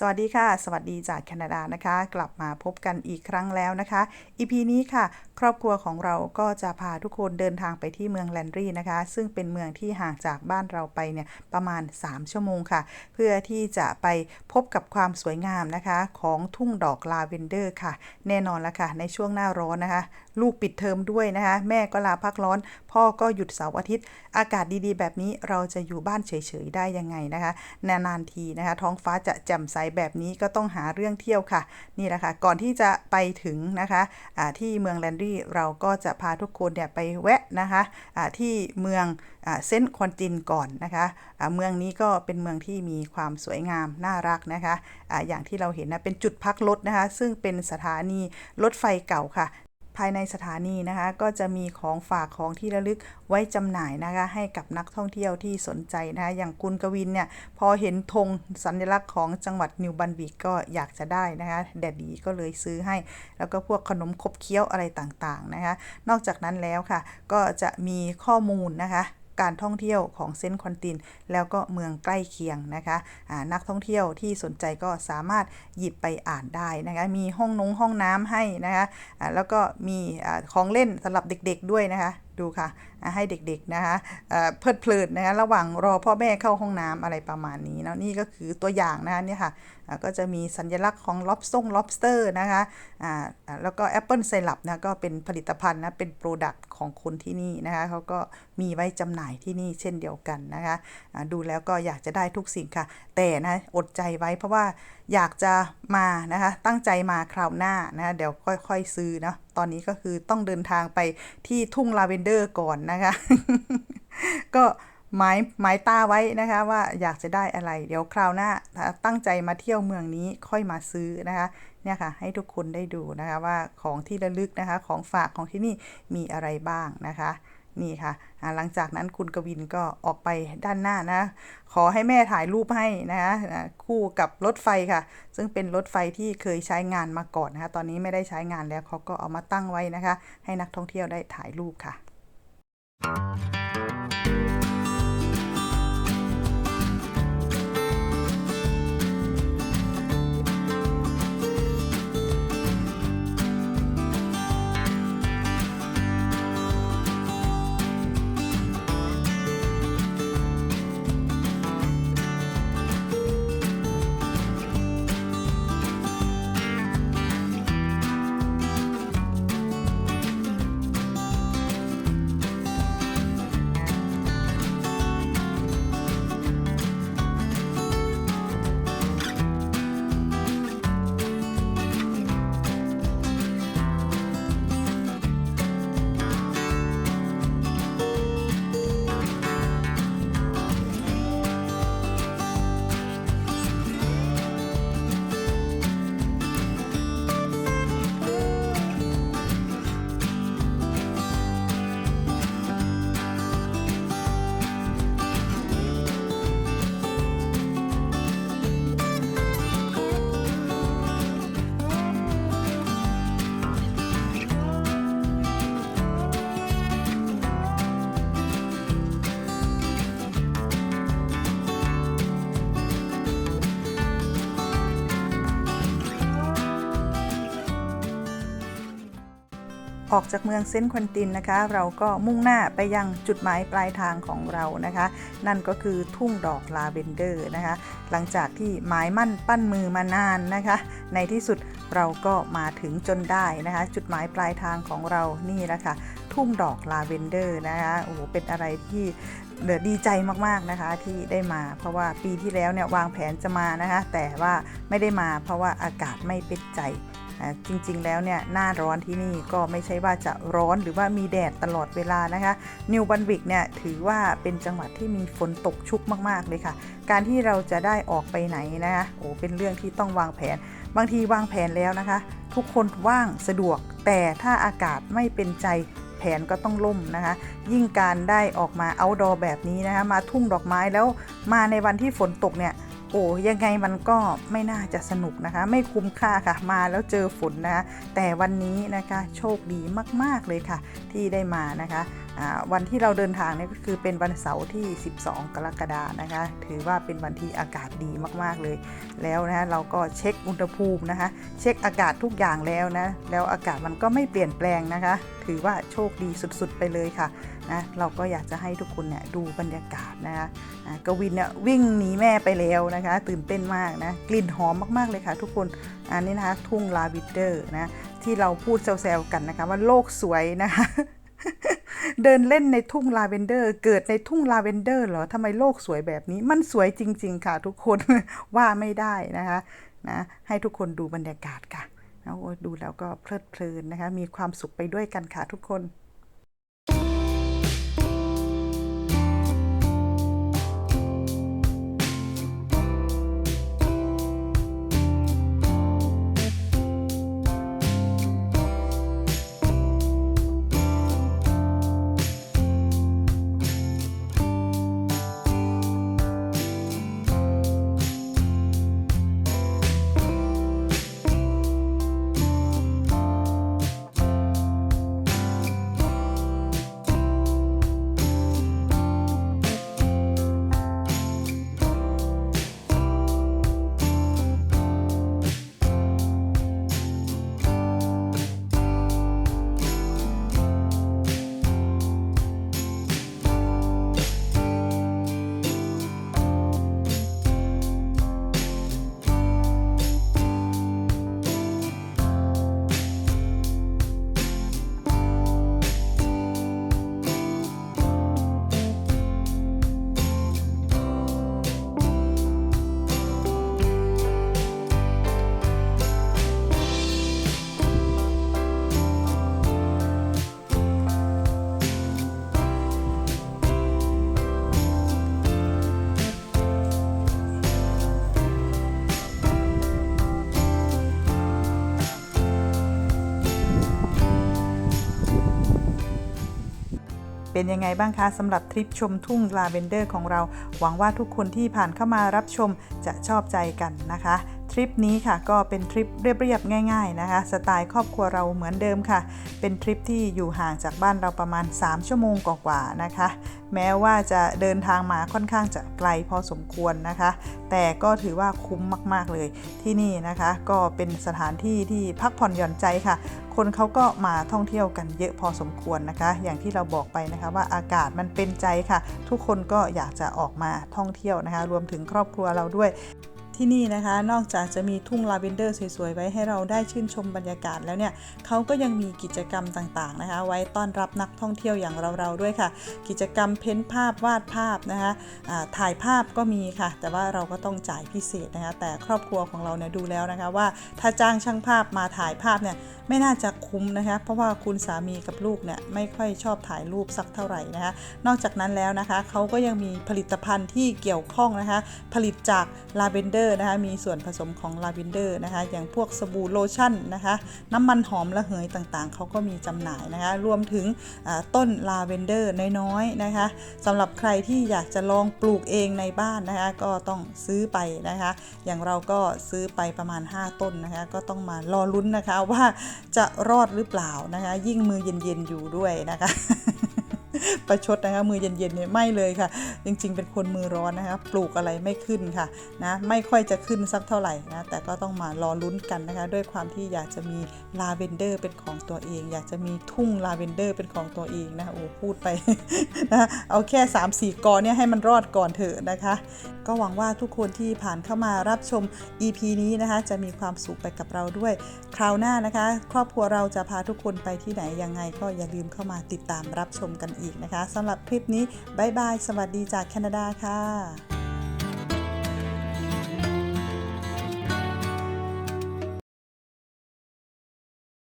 สวัสดีค่ะ สวัสดีจากแคนาดานะคะ กลับมาพบกันอีกครั้งแล้วนะคะ EP นี้ค่ะ ครอบครัวของเราก็จะพาทุกคนเดินทางไปที่เมืองแลนดรีนะคะ ซึ่งเป็นเมืองที่ห่างจากบ้านเราไปเนี่ยประมาณ 3 ชั่วโมงค่ะ เพื่อที่จะไปพบกับความสวยงามนะคะ ของทุ่งดอกลาเวนเดอร์ค่ะ แน่นอนละค่ะ ในช่วงหน้าร้อนนะคะ ลูกปิดเทอมด้วยนะคะ แม่ก็ลาพักร้อน พ่อก็หยุดเสาร์อาทิตย์ อากาศดีๆ แบบนี้เราจะอยู่บ้านเฉยๆได้ยังไงนะคะ นานๆทีนะคะ ท้องฟ้าจะแจ่มใสแบบนี้ก็ต้องหาเรื่องเที่ยวค่ะ นี่แหละค่ะ ก่อนที่จะไปถึงนะคะะที่เมืองแลนดี้เราก็จะพาทุกคนเนี่ยไปแวะนะคะะที่เมืองอเซนต์ควนตินก่อนนะคะะเมืองนี้ก็เป็นเมืองที่มีความสวยงามน่ารักนะคะอะอย่างที่เราเห็นนะเป็นจุดพักรถนะคะ ซึ่งเป็นสถานีรถไฟเก่าค่ะ ภายในสถานีนะคะ ก็จะมีของฝากของที่ระลึกไว้จำหน่ายนะคะ ให้กับนักท่องเที่ยวที่สนใจนะคะอย่างคุณกวินเนี่ยพอเห็นธงสัญลักษณ์ของจังหวัดนิวบันวิกก็อยากจะได้นะคะแดดดีก็เลยซื้อให้ แล้วก็พวกขนมคบเคี้ยวอะไรต่างๆนะคะ นอกจากนั้นแล้วค่ะ ก็จะมีข้อมูลนะคะ การท่องเที่ยวของเซนต์คอนติน แล้วก็เมืองใกล้เคียงนะคะะนักท่องเที่ยวที่สนใจก็สามารถหยิบไปอ่านได้นะคะมีห้องนงห้องน้ำให้นะคะะแล้วก็มีอของเล่นสำหรับเด็กๆด้วยนะคะ ดูค่ะให้เด็กๆนะคะเพลิดเพลินนะคะระหว่างรอพ่อแม่เข้าห้องน้ำอะไรประมาณนี้เนาะนี่ก็คือตัวอย่างนะคะนี่ค่ะก็จะมีสัญลักษณ์ของ lobster lobster นะคะแล้วก็ Apple Syrup นะก็เป็นผลิตภัณฑ์นะเป็นโปรดักต์ของคนที่นี่นะคะเขาก็มีไว้จำหน่ายที่นี่เช่นเดียวกันนะคะดูแล้วก็อยากจะได้ทุกสิ่งค่ะ แต่นะอดใจไว้เพราะว่าอยากจะมานะคะตั้งใจมาคราวหน้านะะเดี๋ยวค่อยๆซื้อเนาะตอนนี้ก็คือต้องเดินทางไปที่ทุ่งลาเวนเดอร์ก่อนนะคะ ก็หมายหมายตาไว้นะคะว่าอยากจะได้อะไร เดี๋ยวคราวหน้าตั้งใจมาเที่ยวเมืองนี้ค่อยมาซื้อนะคะเนี่ยค่ะให้ทุกคนได้ดูนะคะว่าของที่ระลึกนะคะของฝากของที่นี่มีอะไรบ้างนะคะนี่ค่ะ หลังจากนั้นคุณกวินก็ออกไปด้านหน้านะ ขอให้แม่ถ่ายรูปให้นะคะคู่กับรถไฟค่ะ ซึ่งเป็นรถไฟที่เคยใช้งานมาก่อนนะคะ ตอนนี้ไม่ได้ใช้งานแล้วเขาก็เอามาตั้งไว้นะคะ ให้นักท่องเที่ยวได้ถ่ายรูปค่ะ Thank you. ออกจากเมืองเซนต์ควนตินนะคะ เราก็มุ่งหน้าไปยังจุดหมายปลายทางของเรานะคะ นั่นก็คือทุ่งดอกลาเวนเดอร์นะคะ หลังจากที่หมายมั่นปั้นมือมานานนะคะ ในที่สุดเราก็มาถึงจนได้นะคะ จุดหมายปลายทางของเรานี่แหละค่ะทุ่งดอกลาเวนเดอร์นะคะโอ้โหเป็นอะไรที่เดือดีใจมากๆนะคะที่ได้มา เพราะว่าปีที่แล้วเนี่ยวางแผนจะมานะคะ แต่ว่าไม่ได้มาเพราะว่าอากาศไม่เป็นใจ จริงๆแล้วเนี่ยหน้าร้อนที่นี่ก็ไม่ใช่ว่าจะร้อนหรือว่ามีแดดตลอดเวลานะคะนิวบันวิกเนี่ยถือว่าเป็นจังหวัดที่มีฝนตกชุกมากๆเลยค่ะ การที่เราจะได้ออกไปไหนนะคะโอ้เป็นเรื่องที่ต้องวางแผน บางทีวางแผนแล้วนะคะ ทุกคนว่างสะดวก แต่ถ้าอากาศไม่เป็นใจแผนก็ต้องล่มนะคะ ยิ่งการได้ออกมาเอาดอแบบนี้นะคะ มาทุ่งดอกไม้แล้วมาในวันที่ฝนตกเนี่ย โอ้ยังไงมันก็ไม่น่าจะสนุกนะคะ ไม่คุ้มค่าค่ะ มาแล้วเจอฝนนะคะแต่วันนี้นะคะโชคดีมาก ๆ เลยค่ะ ที่ได้มานะคะวันที่เราเดินทางเนี่ยก็คือเป็นวันเสาร์ที่ 12 กรกฎานะคะ ถือว่าเป็นวันที่อากาศดีมาก ๆ เลย แล้วนะะเราก็เช็คอุณหภูมินะคะ เช็คอากาศทุกอย่างแล้วนะ แล้วอากาศมันก็ไม่เปลี่ยนแปลงนะคะ ถือว่าโชคดีสุด ๆ ไปเลยค่ะ นะเราก็อยากจะให้ทุกคนเนี่ยดูบรรยากาศนะคะกวินเนี่ยวิ่งหนีแม่ไปแล้วนะคะ ตื่นเต้นมากนะกลิ่นหอมมากๆเลยค่ะ ทุกคนอันนี้นะคะทุ่งลาวิเดอร์นะที่เราพูดแซวๆกันนะคะว่าโลกสวยนะคะเดินเล่นในทุ่งลาเวนเดอร์ เกิดในทุ่งลาเวนเดอร์เหรอทำไมโลกสวยแบบนี้ มันสวยจริง ๆ ค่ะ ทุกคนว่าไม่ได้นะคะนะให้ทุกคนดูบรรยากาศค่ะนะโอ้ดูแล้วก็เพลิดเพลินนะคะ มีความสุขไปด้วยกันค่ะทุกคน เป็นยังไงบ้างคะสำหรับทริปชมทุ่งลาเวนเดอร์ของเรา หวังว่าทุกคนที่ผ่านเข้ามารับชมจะชอบใจกันนะคะ ทริปนี้ค่ะก็เป็นทริปเรียบๆง่าย ๆนะคะ สไตล์ครอบครัวเราเหมือนเดิมค่ะ เป็นทริปที่อยู่ห่างจากบ้านเราประมาณ 3 ชั่วโมงกว่าๆนะคะ แม้ว่าจะเดินทางมาค่อนข้างจะไกลพอสมควรนะคะ แต่ก็ถือว่าคุ้มมากๆเลยที่นี่นะคะ ก็เป็นสถานที่ที่พักผ่อนหย่อนใจค่ะ คนเขาก็มาท่องเที่ยวกันเยอะพอสมควรนะคะ อย่างที่เราบอกไปนะคะว่าอากาศมันเป็นใจค่ะ ทุกคนก็อยากจะออกมาท่องเที่ยวนะคะ รวมถึงครอบครัวเราด้วย ที่นี่นะคะ นอกจากจะมีทุ่งลาเวนเดอร์สวยๆ ไว้ให้เราได้ชื่นชมบรรยากาศแล้วเนี่ยเขาก็ยังมีกิจกรรมต่างๆนะคะ ไว้ต้อนรับนักท่องเที่ยวอย่างเราๆด้วยค่ะ กิจกรรมเพ้นภาพวาดภาพนะคะถ่ายภาพก็มีค่ะ แต่ว่าเราก็ต้องจ่ายพิเศษนะคะ แต่ครอบครัวของเราเนี่ยดูแล้วนะคะว่าถ้าจ้างช่างภาพมาถ่ายภาพเนี่ย ไม่น่าจะคุ้มนะคะ เพราะว่าคุณสามีกับลูกเนี่ยไม่ค่อยชอบถ่ายรูปสักเท่าไหร่นะคะ นอกจากนั้นแล้วนะคะเขาก็ยังมีผลิตภัณฑ์ที่เกี่ยวข้องนะคะ ผลิตจากลาเวนเดอร์นะคะ มีส่วนผสมของลาเวนเดอร์นะคะ อย่างพวกสบู่โลชั่นนะคะ น้ำมันหอมระเหยต่างๆ เขาก็มีจำหน่ายนะคะ รวมถึงต้นลาเวนเดอร์น้อยๆนะคะสำหรับใครที่อยากจะลองปลูกเองในบ้านนะคะ ก็ต้องซื้อไปนะคะ อย่างเราก็ซื้อไปประมาณ 5 ต้นนะคะ ก็ต้องมารอลุ้นนะคะว่าจะรอดหรือเปล่านะคะ ยิ่งมือเย็นๆอยู่ด้วยนะคะ ประชดนะคะมือเย็นๆเนี่ยไม่เลยค่ะ จริงๆ เป็นคนมือร้อนนะคะปลูกอะไรไม่ขึ้นค่ะนะไม่ค่อยจะขึ้นสักเท่าไหร่นะแต่ก็ต้องมารอลุ้นกันนะคะ ด้วยความที่อยากจะมีลาเวนเดอร์เป็นของตัวเอง อยากจะมีทุ่งลาเวนเดอร์เป็นของตัวเองนะคะโอ้พูดไปนะเอาแค่ 3-4 กอเนี่ยให้มันรอดก่อนเถอะนะคะ ก็หวังว่าทุกคนที่ผ่านเข้ามารับชม EP นี้นะคะ จะมีความสุขไปกับเราด้วย คราวหน้านะคะ ครอบครัวเราจะพาทุกคนไปที่ไหนยังไงก็อย่าลืมเข้ามาติดตามรับชมกันอีกนะคะสำหรับคลิปนี้บายบาย สวัสดีจากแคนาดาค่ะ